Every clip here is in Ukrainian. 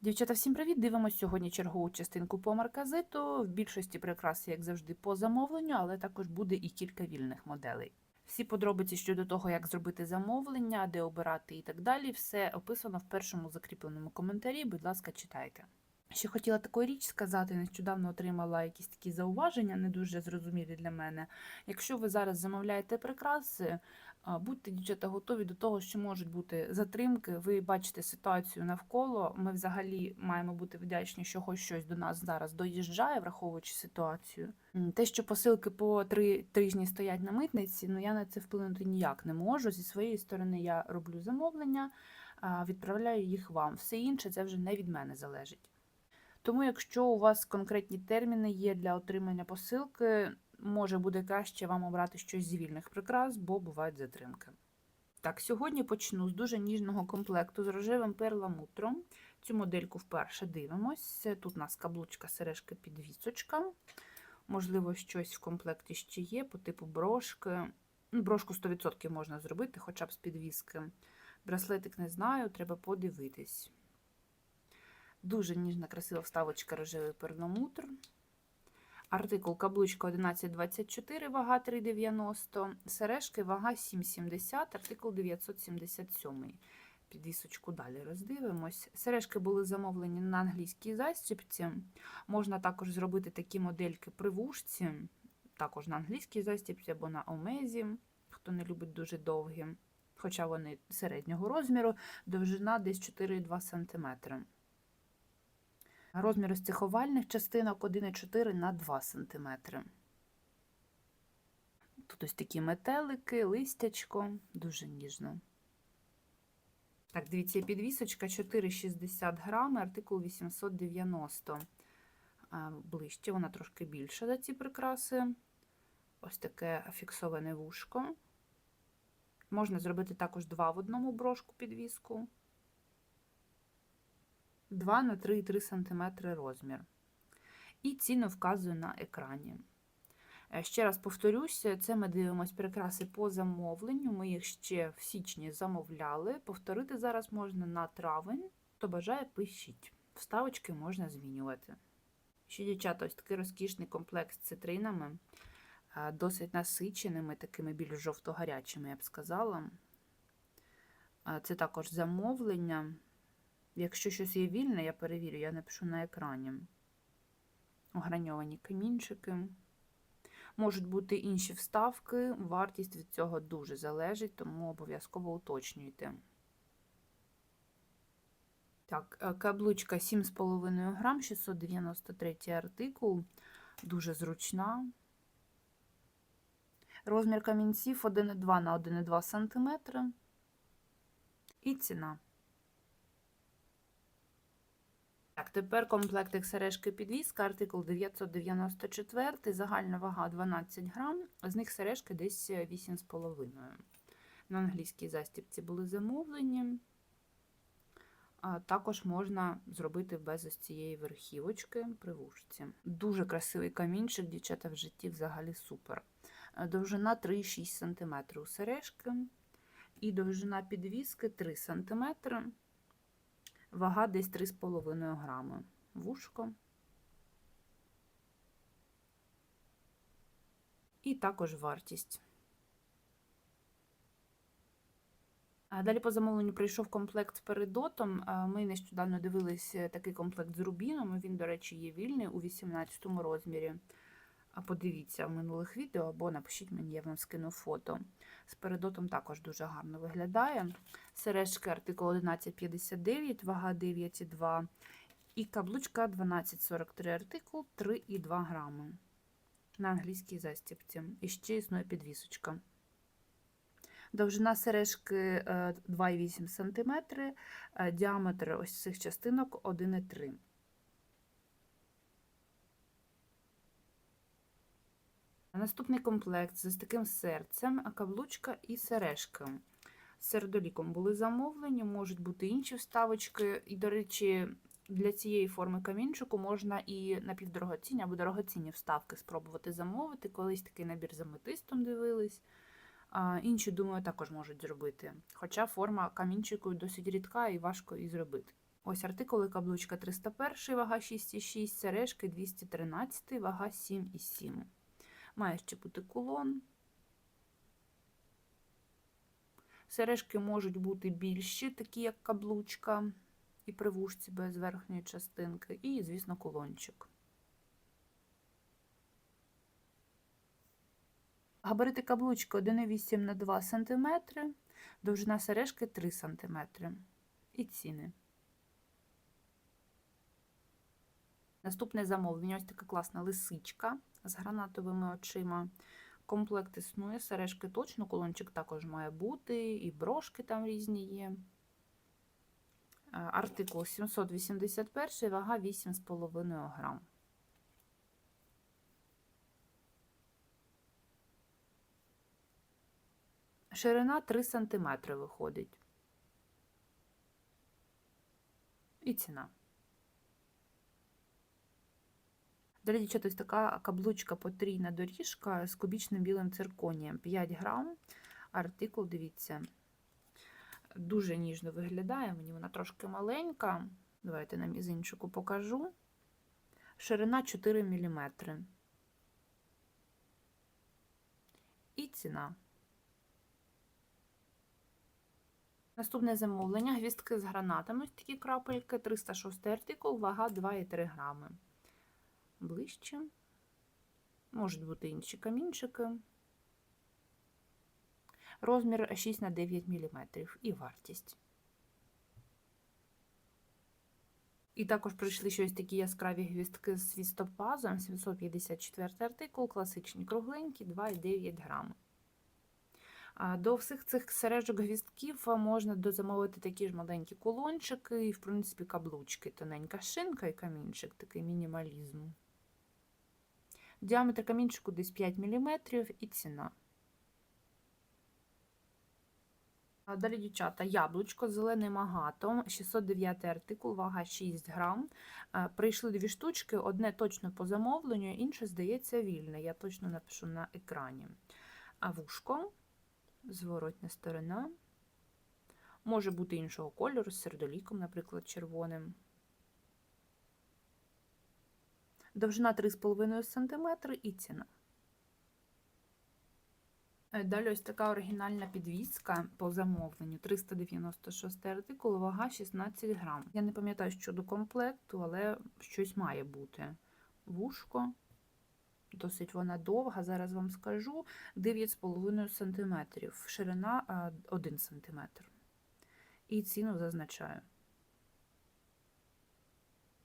Дівчата, всім привіт! Дивимось сьогодні чергову частинку по марказиту. В більшості прикрас, як завжди, по замовленню, але також буде і кілька вільних моделей. Всі подробиці щодо того, як зробити замовлення, де обирати і так далі, все описано в першому закріпленому коментарі. Будь ласка, читайте. Ще хотіла таку річ сказати, нещодавно отримала якісь такі зауваження, не дуже зрозумілі для мене. Якщо ви зараз замовляєте прикраси, Будьте, дівчата, готові до того, що можуть бути затримки. Ви бачите ситуацію навколо. Ми взагалі маємо бути вдячні, що хоч щось до нас зараз доїжджає, враховуючи ситуацію. Те, що посилки по три тижні стоять на митниці, ну я на це вплинути ніяк не можу. Зі своєї сторони я роблю замовлення, відправляю їх вам. Все інше це вже не від мене залежить. Тому, якщо у вас конкретні терміни є для отримання посилки, може буде краще вам обрати щось з вільних прикрас, бо бувають затримки. Так, сьогодні почну з дуже ніжного комплекту з рожевим перламутром. Цю модельку вперше дивимось. Тут у нас каблучка, сережка, підвісочка. Можливо, щось в комплекті ще є по типу брошки. Ну, Брошку 100% можна зробити, хоча б з підвіски. Браслетик не знаю, треба подивитись. Дуже ніжна, красива вставочка рожевий перламутр. Артикул каблучка 1124, вага 3,90, сережки вага 7,70, артикул 977. Підвісочку далі роздивимось. Сережки були замовлені на англійській застібці. Можна також зробити такі модельки при вушці, також на англійській застібці або на омезі, хто не любить дуже довгі, хоча вони середнього розміру, довжина десь 4,2 см. Розмір ось цих частинок 1,4 на 2 см. Тут ось такі метелики, листячко, дуже ніжно. Так, дивіться, підвісочка 4,60 грами, артикул 890. А, Ближче, вона трошки більша за ці прикраси. Ось таке фіксоване вушко. Можна зробити також два в одному брошку підвіску. 2 на 3,3 см розмір. І ціну вказую на екрані. Е, Ще раз повторюся, це ми дивимося прикраси по замовленню. Ми їх ще в січні замовляли. Повторити зараз можна на травень. Хто бажає, пишіть. Вставочки можна змінювати. Ще, дівчата, ось такий розкішний комплект з цитринами, е, досить насиченими, такими більш жовто-гарячими, я б сказала. Е, Це також замовлення. Якщо щось є вільне, я перевірю, я напишу на екрані. Ограньовані камінчики. Можуть бути інші вставки, вартість від цього дуже залежить, тому обов'язково уточнюйте. Так, е, каблучка 7,5 грам, 693 артикул, дуже зручна. Розмір камінців 1,2 на 1,2 см. І ціна. Так, тепер комплектик сережки підвіска, артикул 994, загальна вага 12 грам, з них сережки десь 8,5. На англійській застібці були замовлені. Також можна зробити без ось цієї верхівочки при вушці. Дуже красивий камінчик, дівчата в житті взагалі супер. Е, Довжина 3,6 см у сережки. І довжина підвіски 3 см. Вага десь 3,5 грами. Вушко. І також вартість. Далі по замовленню прийшов комплект передотом. Ми нещодавно дивилися такий комплект з рубіном. Він, до речі, є вільний у 18 розмірі. А Подивіться в минулих відео або напишіть мені, я вам скину фото. З передотом також дуже гарно виглядає. Сережки артикул 1159, вага 9,2 і каблучка 1243 артикул 3,2 грами. На англійській застібці. І ще існує підвісочка. Довжина сережки е, 2,8 см, е, діаметр ось цих частинок 1,3 Наступний комплект з таким серцем, каблучка і сережки. З сердоліком були замовлені, можуть бути інші вставочки. І, до речі, для цієї форми камінчику можна і напівдорогоцінні або дорогоцінні вставки спробувати замовити. Колись такий набір з аметистом дивились. А, Інші, думаю, також можуть зробити. Хоча форма камінчику досить рідка і важко її зробити. Ось артикули каблучка 301, вага 6,6, сережки 213, вага 7,7. Має ще бути кулон. Сережки можуть бути більші, такі як каблучка, і при вушці без верхньої частинки, і, звісно, кулончик. Габарити каблучки 1,8 на 2 см, довжина сережки 3 см. І ціни. Наступне замовлення ось така класна лисичка з гранатовими очима. Комплект існує, сережки точно, кулончик також має бути, і брошки там різні є. Е, Артикул 781, вага 8,5 грам. Ширина 3 см виходить. І ціна. Далі, дівчата, ось така каблучка потрійна доріжка з кубічним білим цирконієм. 5 грам. Артикул, дивіться, дуже ніжно виглядає. Мені вона трошки маленька. Давайте на мізинчику покажу. Ширина 4 мм. І ціна. Наступне замовлення. Гвістки з гранатами. Такі крапельки. 306 артикул, вага 2,3 грами ближче. Можуть бути інші камінчики. Розмір 6 на 9 мм і вартість. І також прийшли щось такі яскраві гвістки з свістопазом, 754 артикул, класичні кругленькі, 2,9 грами. До всіх цих сережок гвістків можна дозамовити такі ж маленькі кулончики і, в принципі, каблучки. Тоненька шинка і камінчик, такий мінімалізм. Діаметр камінчику десь 5 мм і ціна. Далі, дівчата, яблучко з зеленим агатом, 609 артикул, вага 6 грам. Прийшли дві штучки, одне точно по замовленню, інше, здається, вільне. Я точно напишу на екрані. А вушко, зворотня сторона. Може бути іншого кольору, з сердоліком, наприклад, червоним. Довжина 3,5 см і ціна. Е, Далі ось така оригінальна підвіска по замовленню. 396 артикул, вага 16 грам. Я не пам'ятаю щодо комплекту, але щось має бути. Вушко. Досить вона довга, зараз вам скажу. 9,5 см. Ширина 1 см. І ціну зазначаю.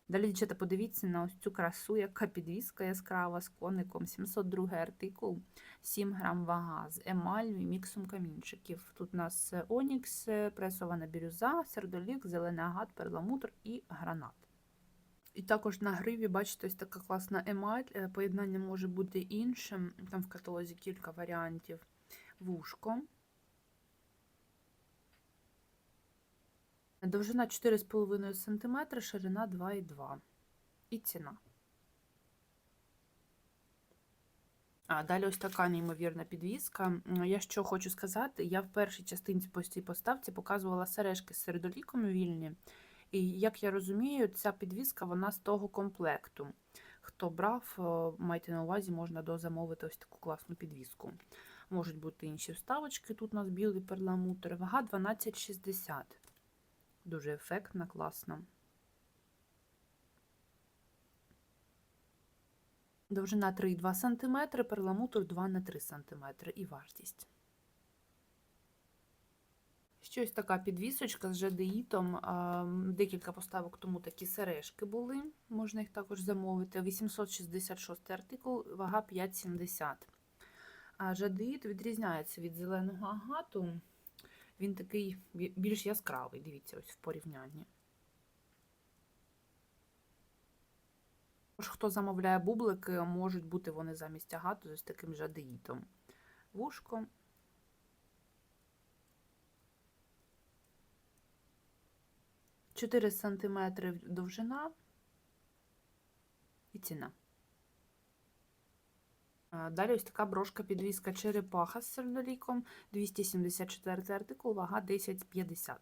Далі, дівчата, подивіться на ось цю красу, яка підвіска яскрава з коником. 702 артикул, 7 грам вага з емалью і міксом камінчиків. Тут у нас онікс, пресована бірюза, сердолік, зелений агат, перламутр і гранат. І також на гриві, бачите, ось така класна емаль. Е, поєднання може бути іншим. Там в каталозі кілька варіантів. Вушко. Довжина 4,5 см, ширина 2,2 і ціна. А далі ось така неймовірна підвіска. Я що хочу сказати, я в першій частинці по цій поставці показувала сережки з середоліком вільні. І як я розумію, ця підвіска вона з того комплекту. Хто брав, майте на увазі, можна дозамовити ось таку класну підвіску. Можуть бути інші вставочки. Тут у нас білий перламутр, вага 12,60. Дуже ефектна, класна. Довжина 3,2 см, перламутр 2 на 3 см і вартість. Щось така підвісочка з жадеїтом. Декілька поставок тому такі сережки були. Можна їх також замовити. 866 артикул, вага 5,70. А жадеїт відрізняється від зеленого агату. Він такий більш яскравий, дивіться, ось в порівнянні. Тож, хто замовляє бублики, можуть бути вони замість агату з таким жадеїтом. Вушко. Чотири сантиметри довжина і ціна. Далі ось така брошка підвіска черепаха з сердоліком, 274 артикул, вага 10,50.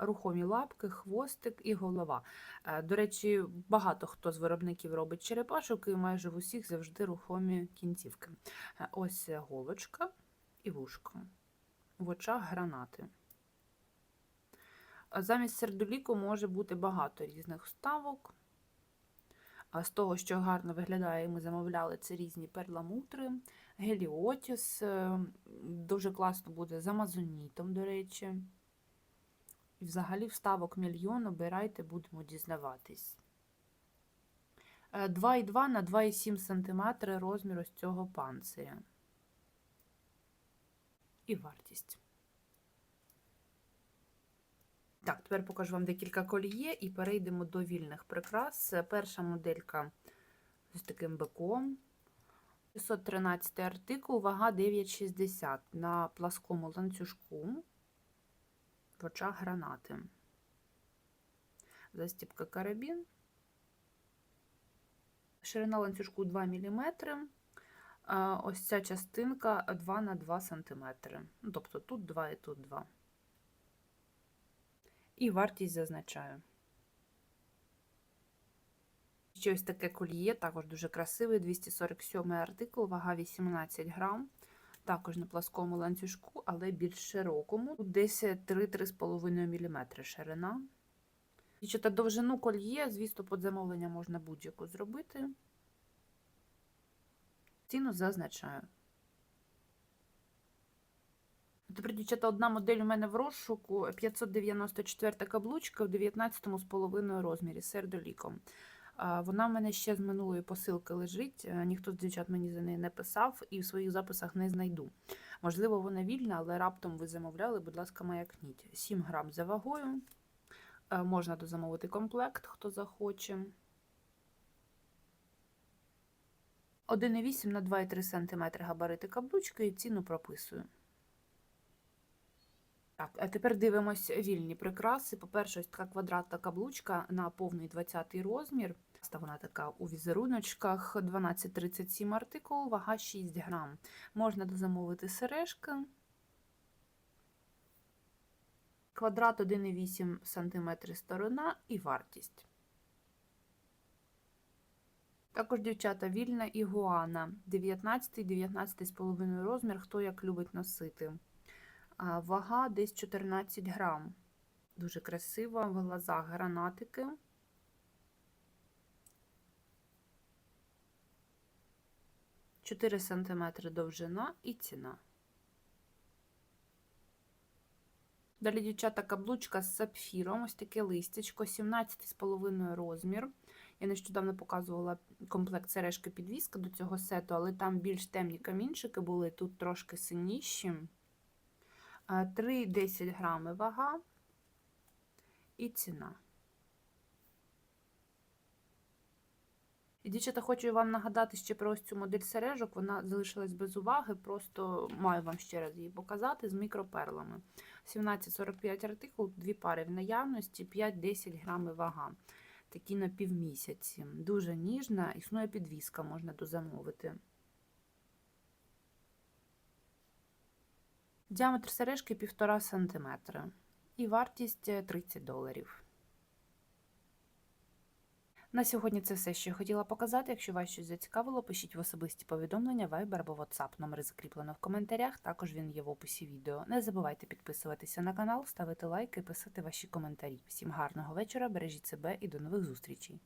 рухомі лапки, хвостик і голова. До речі, багато хто з виробників робить черепашок, і майже в усіх завжди рухомі кінцівки. Ось голочка і вушко. В очах гранати. Замість сердоліку може бути багато різних вставок. З того, що гарно виглядає, ми замовляли це різні перламутри, геліотіс. е, Дуже класно буде з амазонітом, до речі. І взагалі вставок мільйон обирайте, будемо дізнаватись. Е, 2,2 на 2,7 см розмір ось цього панциря. І вартість. Так, тепер покажу вам декілька коліє і перейдемо до вільних прикрас. Е, Перша моделька з таким биком. 613 артикул, вага 9,60 на пласкому ланцюжку. В очах гранати. Застіпка карабін. Ширина ланцюжку 2 мм. Ось ця частинка 2 на 2 см. Ну, тобто тут 2 і тут 2. І вартість зазначаю. Ще ось таке коліє, також дуже красивий, 247 артикул, вага 18 грам. Також на пласкому ланцюжку, але більш широкому. Тут десь 3-3,5 мм ширина. І та довжину кольє, звісно, під замовлення можна будь-яку зробити. Ціну зазначаю. Тепер, дівчата, одна модель у мене в розшуку 594 каблучка в 19,5 розмірі сердоліком. Вона в мене ще з минулої посилки лежить. е, Ніхто з дівчат мені за неї не писав і в своїх записах не знайду. Можливо, вона вільна, але раптом ви замовляли, будь ласка, маякніть. 7 грам за вагою. Е, Можна дозамовити комплект, хто захоче. 1,8 на 2,3 см габарити каблучки і ціну прописую. Так, а тепер дивимось вільні прикраси. По-перше, ось така квадратна каблучка на повний 20 розмір. Вона така у візеруночках 12,37 артикул, вага 6 грам. Можна дозамовити сережки. Квадрат 1,8 см сторона і вартість. Також, дівчата, вільна ігуана 19-19,5 розмір, хто як любить носити. Вага десь 14 грам. Дуже красива, в глазах гранатики. Чотири сантиметри довжина і ціна. Далі, дівчата, каблучка з сапфіром, ось таке листячко, 17,5 розмір. Я нещодавно показувала комплект сережки підвіска до цього сету, але там більш темні камінчики були, тут трошки синіші. 3,10 грами вага і ціна. І, дівчата, хочу вам нагадати ще про ось цю модель сережок. Вона залишилась без уваги, просто маю вам ще раз її показати з мікроперлами. 17,45 артикул, дві пари в наявності, 5-10 грами вага. Такі на півмісяці. Дуже ніжна, існує підвіска, можна дозамовити. Діаметр сережки 1,5 см і вартість 30 доларів. На сьогодні це все, що я хотіла показати. Якщо вас щось зацікавило, пишіть в особисті повідомлення, Viber або WhatsApp. Номер закріплено в коментарях, також він є в описі відео. Не забувайте підписуватися на канал, ставити лайки, писати ваші коментарі. Всім гарного вечора, бережіть себе і до нових зустрічей!